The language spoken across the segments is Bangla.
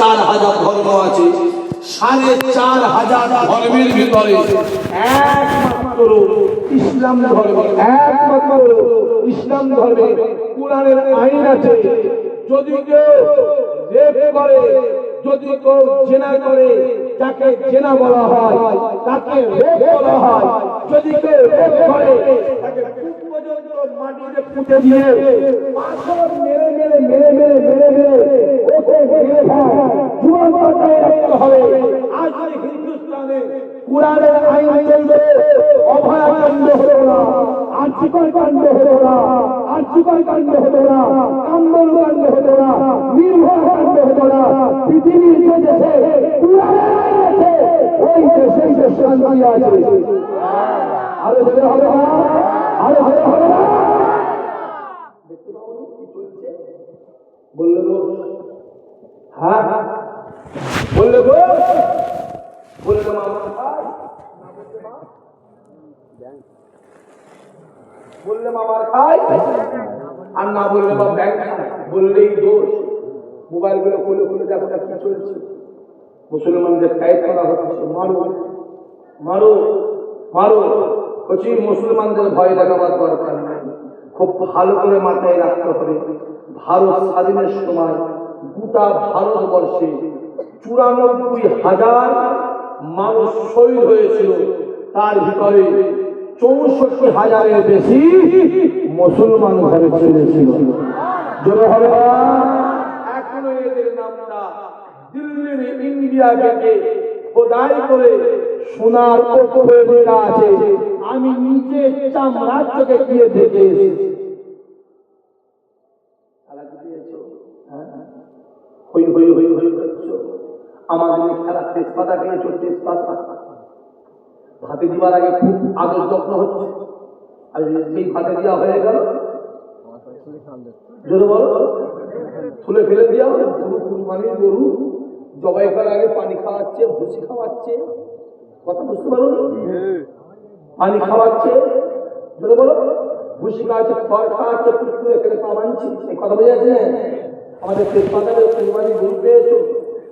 চার হাজার ধর্ম আছে। সাড়ে চার হাজার ধর্মের ভিতরে। একমাত্র ইসলাম ধর্ম, একমাত্র ইসলাম ধর্মে কোরআনের আইন আছে। যদি কেউ রেপ করে যদি কেউ জেনা করে, তাকে জেনা বলা হয়, তাকে রেপ বলা হয়। যদি কেউ রেপ করে, তাকে আইন চলবে অভয়াকাণ্ড হলো না আর্থিকর কাণ্ড হলো না আর্থিকর কাণ্ড হলো না কাম্বল কাণ্ড হলো না নির্ভর কাণ্ড হলো না পৃথিবীর যে দেশে আছে ওই দেশেই শান্তি হবে হবে হ্যাঁ? মামা। বললে মামার খাই, আর না বললে বা ব্যাংক খায়। বললেই দোষ। মোবাইলগুলো খুলে খুলে দেখো না কি চলছে। মুসলমানদের টাইট করা হচ্ছে। মারো মারো মারো। কচি মুসলমানদের ভয় দেখাবার দরকার নেই। খুব ভালো করে মাথায় রাখতে হবে। ভারত স্বাধীনের সময় গোটা ভারতবর্ষে চুরানব্বই হাজার মানুষ শহীদ হয়েছিল। তার ভিতরে চৌষট্টি হাজারের বেশি মুসলমান ঘরে ছেড়েছিল জোরে? এখনও এদের নামটা দিল্লির ইন্ডিয়া গেটে খোদাই করে সোনার আছে আমি নিজে চামড়ার চোখে গিয়ে দেখে হ্যাঁ? হই হই আমাদের খেলা তেজপাতা খেয়েছো তেজপাতা ভাতে দিবার আগে খুব আদর যত্ন হচ্ছে। আর সেই ভাতে দেওয়া হয়ে গেল, জোরে বলো। তুলে ফেলে দেওয়া হলো, গরু কুরবানির গরু জবাই করার আগে পানি খাওয়াচ্ছে, ভুসি খাওয়াচ্ছে। কথা বুঝতে পারো পানি খাওয়াচ্ছে, জোরে বলো। ভুসি খাওয়াচ্ছে, খড় খাওয়াচ্ছে পুকুরে এখানে পা মানছি এই কথা বোঝা যাচ্ছে? আমাদের তেজপাতারে কুরবানি গরু পেয়েছ?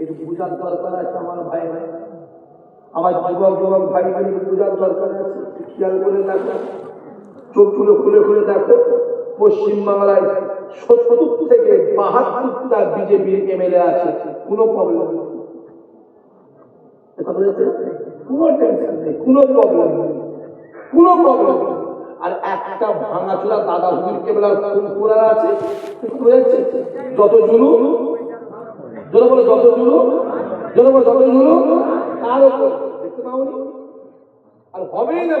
একটু বুঝার দরকার আছে আমার ভাই ভাই আমার যুবক যুবক ভাই ভাই বুঝার দরকার আছে খেয়াল করে দেখো। চোখগুলো খুলে খুলে দেখো। পশ্চিমবাংলায় সত্তর থেকে বাহাত্তরটা বিজেপি এমএলএ আছে, কোনো প্রবলেম নেই? কোনো টেনশন নেই, কোনো প্রবলেম নেই। কোনো প্রবলেম নেই। আর একটা ভাঙাচোরা দাদা হুজুর কেবল কোন কোরআন আছে? বুঝেছে যত জুলুম যত বলে, যত জুলুম যত বলে, যত জুলুম। হবেই না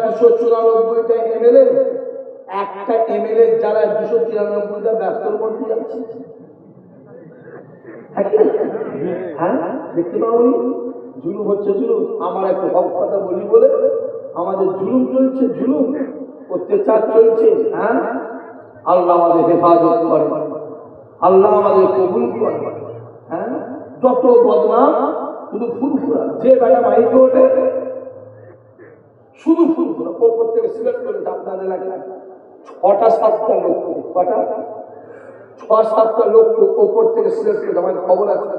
দুশো চুরানব্বইটা এমএলএ, একটা এমএলএ যারা দুশো যাচ্ছে। হ্যাঁ দেখতে পাওনি? জুলুম হচ্ছে জুলুম। আমার একটা হক কথা বলি বলে, আমাদের জুলুম চলছে জুলুম, অত্যাচার চলছে হ্যাঁ? আল্লাহ আমাদের হেফাজত করে আল্লাহ আমাদের কবুল করে হ্যাঁ? যত বদনাম শুধু ফুরফুরা যে বেলা মাইকে ওঠে শুধু ফুরফুরা ওপর থেকে সিলেক্ট করে আপনাদের এলাকায় ছটা, সাতটা লোক কটা ছ সাতটা লোক ওপর থেকে সিলেক্ট করে আমার খবর আছে।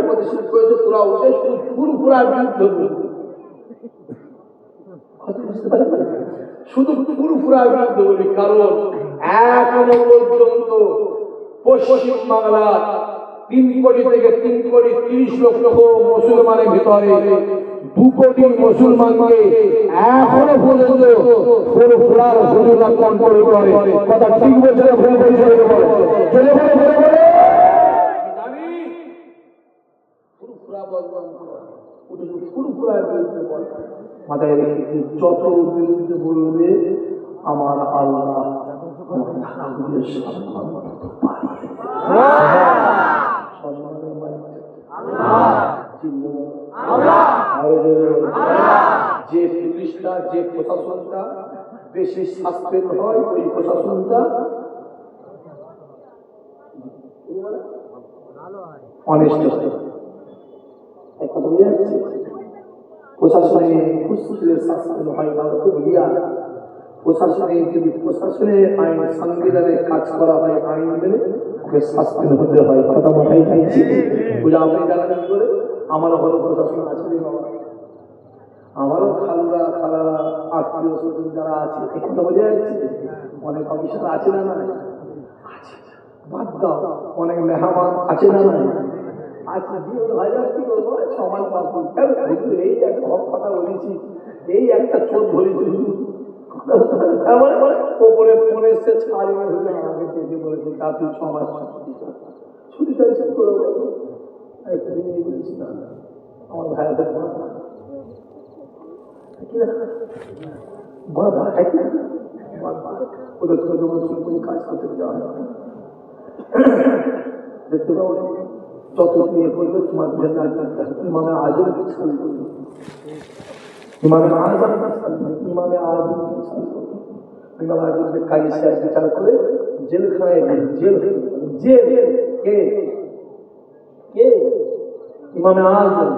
ওপর সিলেক্ট করেছে তোরা উঠে শুধু ফুরফুরার বিরুদ্ধে? শুধু ফুরফুরার বিরুদ্ধে বলি কারণ এখনও পর্যন্ত পশ্চিম বাংলা তিন কোটি থেকে তিন কোটি তিরিশ লক্ষ মুসলমানের ভিতরে দু কোটি মুসলমানকে এখনও পর্যন্ত ফুরফুরার হুজুরা কন্ট্রোল করে কথা ঠিক বলছে ভুল বলছে। চলে বলে বলে বলে। মাথায় আমার আল্লাহ। সম্মানের মালিক। যে পুলিশটা যে প্রশাসনটা বেশি সাসপেন্ড হয় ওই প্রশাসনটা অনেস্ট কথা বুঝে যাচ্ছে প্রশাসনে হয় না খুব রিয়া প্রশাসনে যদি প্রশাসনে আইন সংবিধানে কাজ করা হয়, আইন মেনে ওকে শাস্তি হতে হয়। কথা মাথায় খাইছি আপনি জানেন করে আমারও হলো প্রশাসন আছে বাবা। আমারও খালুরা, খালারা, আত্মীয় স্বজন যারা আছে এই কথা বোঝা যাচ্ছে? অনেক অফিসার আছে না না আছে। বাদ দাও। অনেক মেহমান আছে না না আচ্ছা জীবন হাজার কি করব সমাজ পাবো এই একটা কথা বলেছি। এই একটা চোখ ধরেছি। তারপরে ওপরে ফোন এসছে ছাড়ি হলে আমাকে চেপে বলেছে তুই সমাজ ছুটি চাইছে করে একটা না আমার ভাইয়াদের বড় ভাড়া ওদের তো কোনো কাজ করতে যাওয়া হয়। না। দেখতে পাবো। যত নিয়ে তোমার ভেতর ইমামে আজম কি ছাল করবে। ইমামে আজম ইমামে আজম কি ছাল করবে ইমামে আজমকে কাজী সাহেব বিচার করে জেলখানায় গেল জেল জেল, কে? কে? ইমামে আজম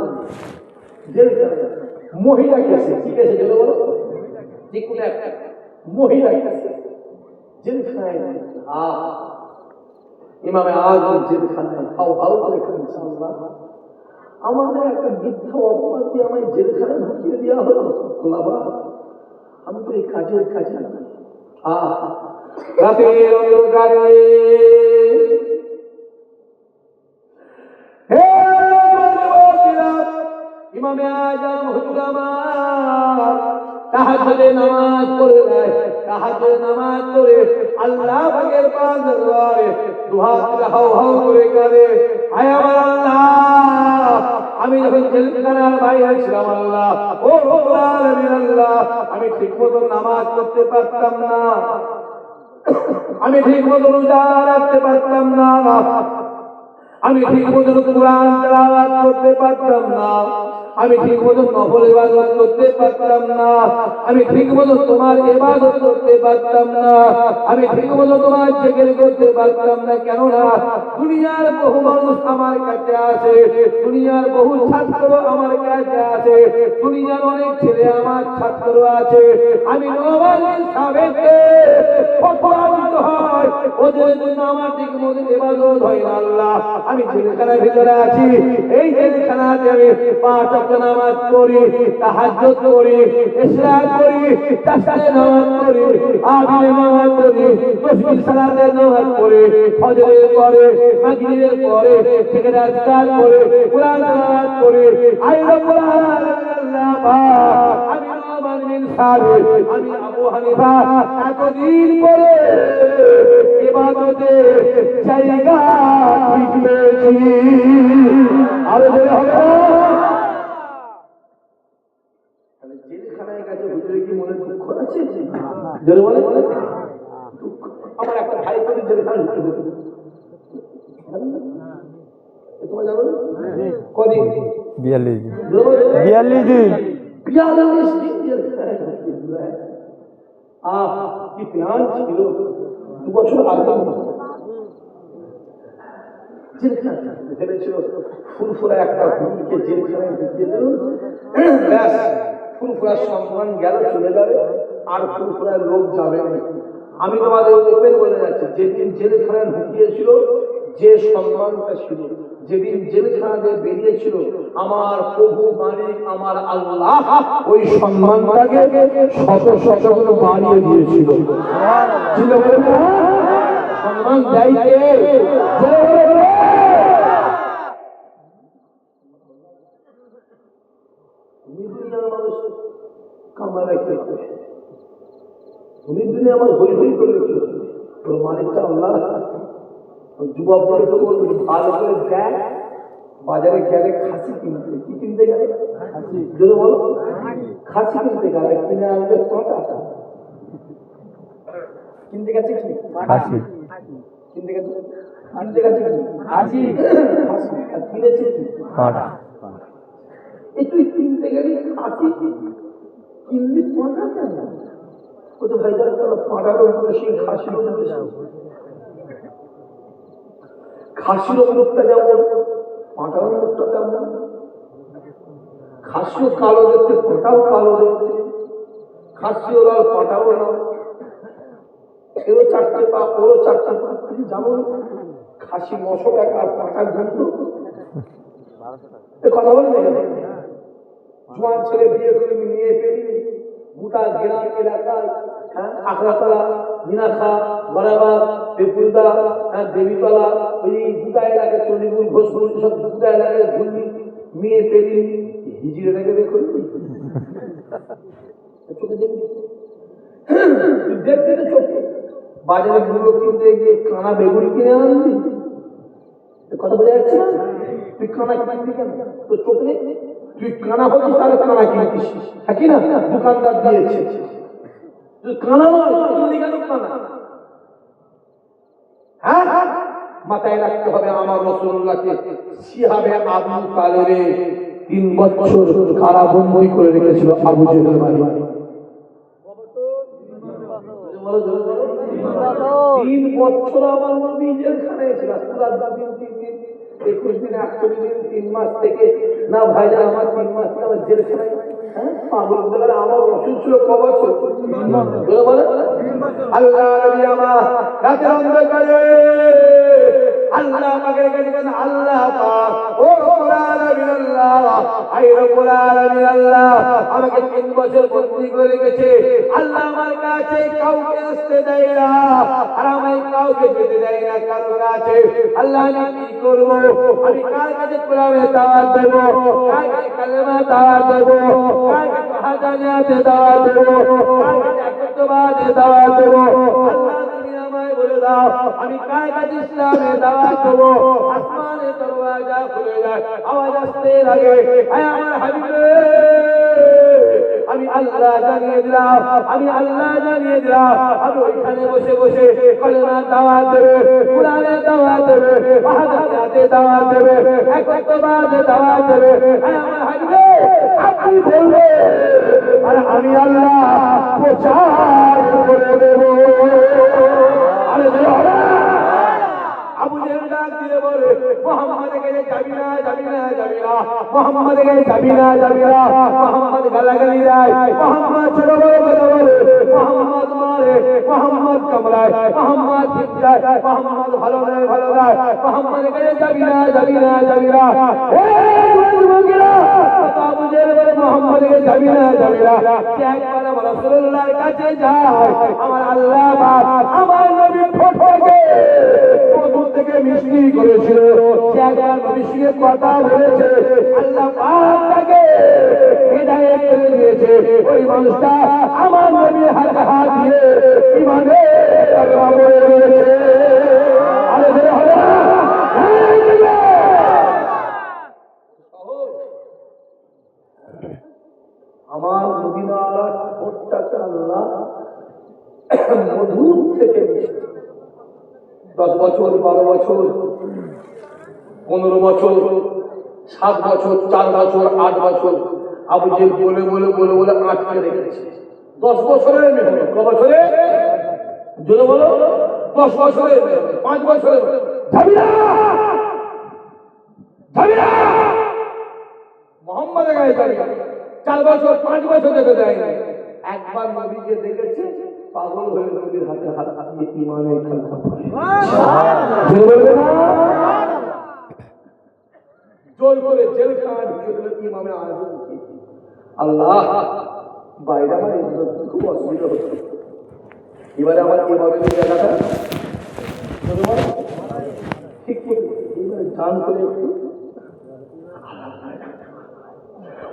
জেলখানায়। মহিলা কেসে কি কেসে গেল বলো যে কোনো একটা। মহিলা কেসে জেলখানায় আহ! ইমামে আজম জেলখানায় হাও হাও করে খাচ্ছে। আল্লাহ আমাদের একটা অপবাদ দিয়ে আমায় জেলখানায় ঢুকিয়ে দেওয়া হলো। বাবা, আমি তো এই কাজের কাজে না। আহ। রাতের ইমামে আজম হুজুর আমার তাহাজ্জুদে নামাজ পড়ে দেয় তাহাজ্জুদে নামাজ পড়ে আল্লাহ পাক দরবারে দুহাত করে আয় আমার আল্লাহ, আমি যখন জেলখানার বাইরে ছিলাম আল্লাহ, ও আল্লাহ, আমি ঠিক মতো নামাজ পড়তে পারতাম না। আমি ঠিক মতো রোজা রাখতে পারতাম না। আমি ঠিক মতো কোরআন করতে পারতাম না। আমি ঠিক মতো নফল ইবাদত করতে পারতাম না। আমি ঠিক মতো তোমার ইবাদত করতে পারতাম না। আমি ঠিক মতো তোমার জিকির করতে পারতাম না। কেন না দুনিয়ার বহু মানুষ আমার কাছে আছে দুনিয়ার বহু ছাত্র আমার কাছে আছে দুনিয়ার অনেক ছেলে আমার ছাত্র আছে। আমি নবাবের সাবেকে অপরাধিত হয়। ওদের জন্য আমার ঠিক ইবাদত হয় না আল্লাহ। আমি জেলখানার ভিতরে আছি। এই জেলখানাতে আমি পাঁচ ওয়াক্ত নামাজ পড়ি তাহাজ্জুদ করি ইসলাম করি তাসবিহ নামাজ পড়ি আবির নামাজ পড়ি তসবিহ সালাতের নামাজ পড়ি ফজরের পরে, মাগরিবের পরে থেকে আজকার করে কোরআন তেলাওয়াত করি। আই রব্বুল আলামিন আমি আমি আবু হানিফা এতদিন পরে ইবাদতে জায়গা না? তাহলে জেলখানায় গেছে হুজুরে কি মনে দুঃখ আছে জোরে বলে আমার একটা ভাই করে যেত তোমার জানো? কদিন? বিয়াল্লিশ দিন। জোরে বিয়াল্লিশ দিন। বিয়াল্লিশ দিন। আহ কি প্ল্যান ছিল? দু বছর আগে। জেলখানায় ভেবেছিল ফুরফুরা একটা হুজুরকে জেলখানায় ঢুকিয়ে দিল ব্যাস ফুরফুরার সম্মান গেল চলে যাবে আর ফুরফুরার লোক যাবে। আমি তোমাদের ওপেন বলে যাচ্ছি। যেদিন জেলখানায় ঢুকিয়েছিল, যে সম্মানটা ছিল, যেদিন জেলখানাতে বেরিয়েছিল, আমার প্রভু মালিক, আমার আল্লাহ, ওই সম্মানটাকে শত শত বাড়িয়ে দিয়েছিল। ছিল সম্মান দেয় কে? জোরে তুমি দুনিয়া আমার হই হই করে তোর মালিকটা আল্লাহ ওই যুবকদেরকে তো বলবি ভালো করে দেখ বাজারে গেলে খাসি কিনতে কি কিনতে গেলে? খাসি। যদি বলো। খাসি। কিনতে গেলে কিনে আনবে কত টাকা কিনতে গেছে কি খাসি। কিনতে গেছে কিনতে গেছে কি খাসি। খাসি। কিনেছে কি পাঁটা। এই তুই কিনতে গেলি খাসি? কিনলি পাঁটা কেন বেশি খাসিরও মুখটা যেমন পাঁটারও মুখটা তেমন। খাসিও কালো দেখতে, পাঁটাও কালো দেখতে। খাসিও লাল, পাঁটাও লাল। এরও চারটে পা, ওরও চারটে পা, তুমি জানো, খাসি নশো টাকা আর পাটা ঘন্ট। কথা বলে জোয়ান ছেলে বিয়ে করে নিয়ে ফেলি গোটা গ্রাম এলাকায় আখড়াতলা মিনাখা বরাবর পেপুলদা হ্যাঁ দেবীতলা, ওই গোটা এলাকায় চণ্ডীপুর, ঘোষপুর সব গোটা এলাকায় ঘুরলি মেয়ে পেলি হিজিরে রেখে দেখো চোখে দেখবি দেখবি তো চোখে। বাজারে গুলো কিনতে গিয়ে কানা বেগুনি কিনে আনবি এ কথা বোঝা যাচ্ছে না? তুই কানা কিনবি কেন? তোর চোখ নেই? তুই কানা হচ্ছিস তাহলে কানা কিনতিস। হ্যাঁ কি না? দোকানদার দিয়েছে। হ্যাঁ? মাথায় রাখতে হবে আমার রসুল্লাহকে। সিহাবে আবু তালেরে তিন বছর কারাবন্দি করে রেখেছিল আবু জেহেল বলো, তিন বছর আমার নবী জেলখানায় ছিল। পুরা দিন একুশ দিন তিন মাস থেকে না ভাইরা আমার তিন মাস আমার জেলখানায় আমার ওষুধ ছিল ক বছর আল্লাহ আমার রাতের অন্ধকারে। আল্লাহ কাছে কেন? আল্লাহ ও আমাকে তিন বছর বন্দী করে রেখেছে। আল্লাহ আমার কাছে কাউকে দেয় না। আর আমায় কাউকে দেয় না কারও কাছে। আল্লাহ, আমি করব? আমি কার কাছে কোরআনে দাওয়াত দেব? কার কাছে আল্লাহ দাও, আমি কার ইসলামে দাওয়াত দেব আসমানে দরওয়াজা খুলে যায়, আওয়াজ আসতে লাগে। আয় আমার হাবিবে, আমি আল্লাহ জানিয়ে দিলাম, আমি আল্লাহ জানিয়ে দিলাম। আমি ওইখানে বসে বসে কলেমা দাওয়াত দেবে, কোরআনের দাওয়াত দেবে বাহাদাতে দাওয়াত দেবে, একত্ববাদে দাওয়াত দেবে। আয় আমার হাবিবে, আপনি বলবে আর আমি আল্লাহ প্রচার করে দেব। বলে মোহাম্মদ কে যাবি না যাবি না যাবি না মোহাম্মদ কে যাবি না যাবি না মোহাম্মদ গালাগালি দেয় মোহাম্মদ ছোট বড় কথা বলে মোহাম্মদ মারে মোহাম্মদ কামড়ায় মোহাম্মদ চিৎকায় মোহাম্মদ ভালো নয় ভালো নয় মোহাম্মদ কে যাবি না যাবি না যাবি না রাসূলুল্লাহর কাছে যায়, আমার আল্লাহ আমার নবী ফটকে মধু থেকে মিষ্টি করেছিল। একবার নবীর কথা বলেছে, আল্লাহ পাক তাকে হেদায়েত করে দিয়েছে। ওই মানুষটা আমার নবীর হাতে হাত দিয়ে ইমানে তাকওয়া বলে রয়েছে আরে ধরে হবে হ্যাঁ, দিবে। আমার মদিনার ঠোঁটটাকে আল্লাহ থেকে দশ বছর বারো বছর পনেরো বছর সাত বছর চার বছর আট বছর আবু যে বলে বলে বলে বলে আটকে রেখেছে। দশ বছরের ক বছরে? জোরে বলো। দশ মেহনত, পাঁচ না মোহাম্মদের গায়ে চার বছর পাঁচ বছর যেতে দেয় একবার নবীকে দেখেছে পাগল হয়ে নবীর হাতে হাত দিয়ে ইমানের খেলা জোরে করে জেলখানা ঢুকে দিল ইমামে আজমকে আল্লাহ বাইরে আমার ইজ্জত খুব অসুবিধা হচ্ছে। এবারে আমার ইমামের জায়গাটা ঠিক ঠিক গান করে একটু।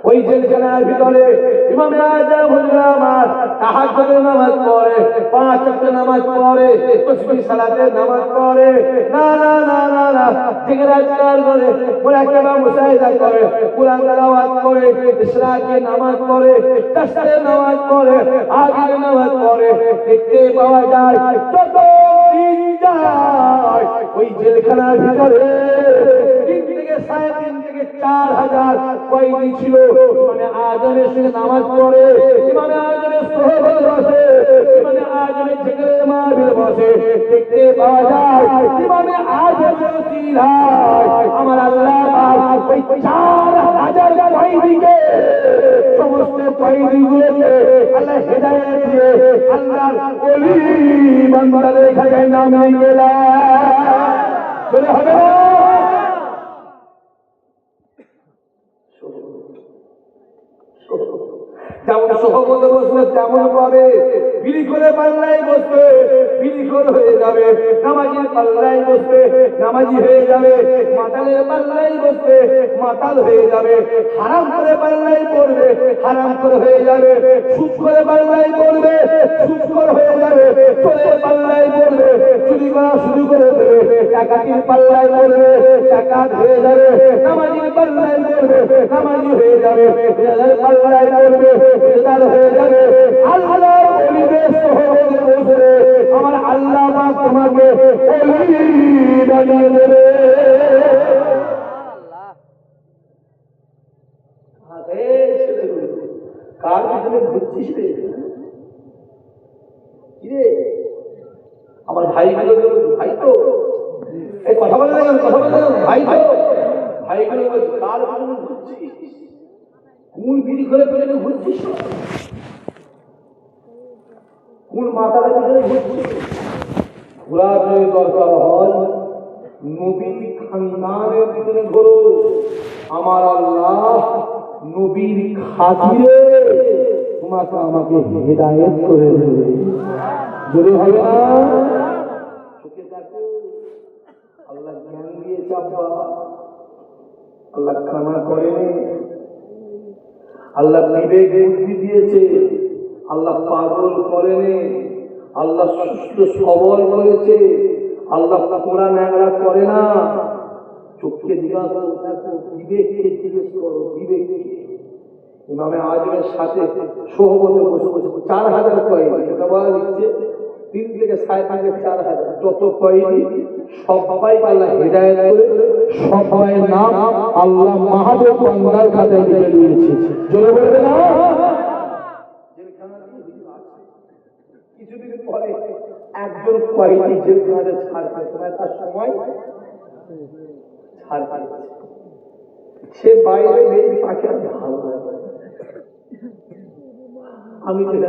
ওই জেলখানার ভিতরে ইমামে আজম হুজুর আমার তাহাজ্জুদের নামাজ পড়ে, পাঁচ ওয়াক্ত নামাজ পড়ে তসবিহ সালাতের নামাজ পড়ে। না না না না না জিকির আজকার করে মুরাকাবা মুসাহিদা করে, কুরআন তেলাওয়াত করে, ইশরাকে নামাজ পড়ে তাসবিহ নামাজ পড়ে আগের নামাজ পড়ে। দেখতে পাওয়া যায় যত দিন যায় ওই জেলখানার ভিতরে সাড়ে তিন থেকে চার হাজার কয়েদি ছিল। মানে আজমের সঙ্গে নামাজ পড়ে, ইমামে আজমের সোহবত বসে, ইমামে আজমের জিকিরে মাহফিল বসে। দেখতে পাওয়া ইমামে আজমের সিরাজ আমার আল্লাহ ওই চার হাজার কয়েদিকে সমস্ত কয়েদিগুলোকে আল্লাহ হেদায়েত দিয়ে আল্লাহর ওলি বান্দাদের কাছে নামিয়ে গেলেন চলে হবে না যেমন সহমতে বসবে, তেমন পাবে। বিড়ি করে পাল্লাই বসবে, বিড়ি করে হয়ে যাবে। নামাজির পাল্লাই বসবে, নামাজি হয়ে যাবে। মাতালের পাল্লাই বসবে, মাতাল হয়ে যাবে। হারাম করে পাল্লাই পড়বে, হারাম করে হয়ে যাবে। সুদ করে পাল্লায় পড়বে, সুদ করে হয়ে যাবে। চোরের পাল্লাই পড়বে, চুরি করা শুরু করে দেবে। টাকাটির পাল্লায় পড়বে টাকা হয়ে যাবে নামাজির পাল্লাই পড়বে, নামাজি হয়ে যাবে রেজার পাল্লাই পড়বে রেজার হয়ে যাবে। আল্লাহ বলিবে সহজে বসবে আমার আল্লাহ পাক তোমাকে ওলি বানিয়ে দেবে। কার পিছনে ঘুরছিস রে? আমার ভাই ভাই তো এই কথা বলে কথা বলে? ভাই কার পিছনে ঘুরছিস? কোন বিড়ি করে পেছনে ঘুরছিস? কোন মাথার পিছনে ঘুরছিস? ঘোরা যদি দরকার হয় নবী খানদানের পিছনে ঘোরো। আমার আল্লাহ নবীর খাতিরে তোমাকে আমাকে হেদায়েত করে দেবে। যদি হবে না? আল্লাহ জ্ঞান দিয়েছে, আব্বা। আল্লাহ খানা করেনি। আল্লাহ বিবেক বুদ্ধি দিয়েছে। আল্লাহ পাগল করেনি। আল্লাহ সুস্থ সবল করেছে আল্লাহ কোরআন ন্যাংরা করে না। চোখকে জিজ্ঞাসা দেখো, বিবেককে জিজ্ঞেস করো, বিবেককে। ইমামে আজমের সাথে সোহবতে বসে বসে চার হাজার বলা দিচ্ছে তিন থেকে সাড়ে থেকে চার হাজার। যত কয়েন সবাই আল্লাহ হেদায়ত করে সবাই নাম আল্লাহ মাহাদেব বাংলার খাতায় লিখে দিয়েছে। জোরে বলবে না? কিছুদিন পরে একজন কয়েদি জেলখানাতে ছাড় পায় তার সময় ছাড় পায় সে বাইরে নেই আমি ভালো আমি যেটা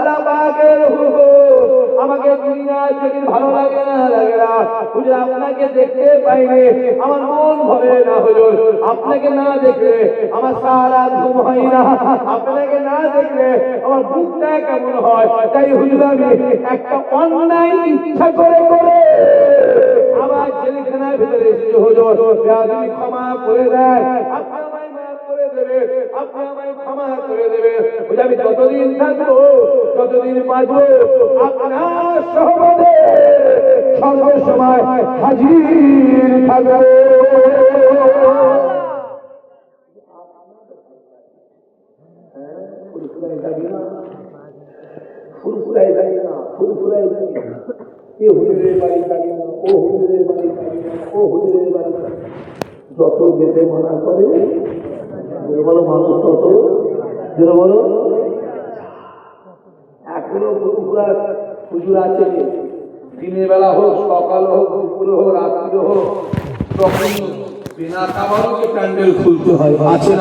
আমাকে দুনিয়ায় ভালো লাগে আপনাকে আমার না দেখলে আমার সারা ঘুম হয় না। আপনাকে না দেখলে আমার বুকটা কেমন হয়? তাই হুজুর, আমি একটা অন্যায় ইচ্ছা করে করে আবার জেলখানার ভিতরে এসেছি হুজুর। ক্ষমা করে দেন আপনি আমায় মাফ করে দেবে আপনি আমায় ক্ষমা করে দেবে। আমি যতদিন থাকব ততদিন বাঁচবো, আপনার সহমতে সর্বসময় হাজির থাকব। ফুরফুরাই যাবি না? ফুরফুরাই যাবি না? এ হুজুরের বাড়ি যাবি না? ও হুজুরের বাড়ি যত যেতে মানা করে যেটা বলো মানুষ তত দুর্বল এখনও পুজোর আছে দিনের বেলা হোক, সকাল হোক, দুপুরে হোক রাত্রে হোক তখন বিনা কাবারও প্যান্ডেল খুলতে হয়। আছে না?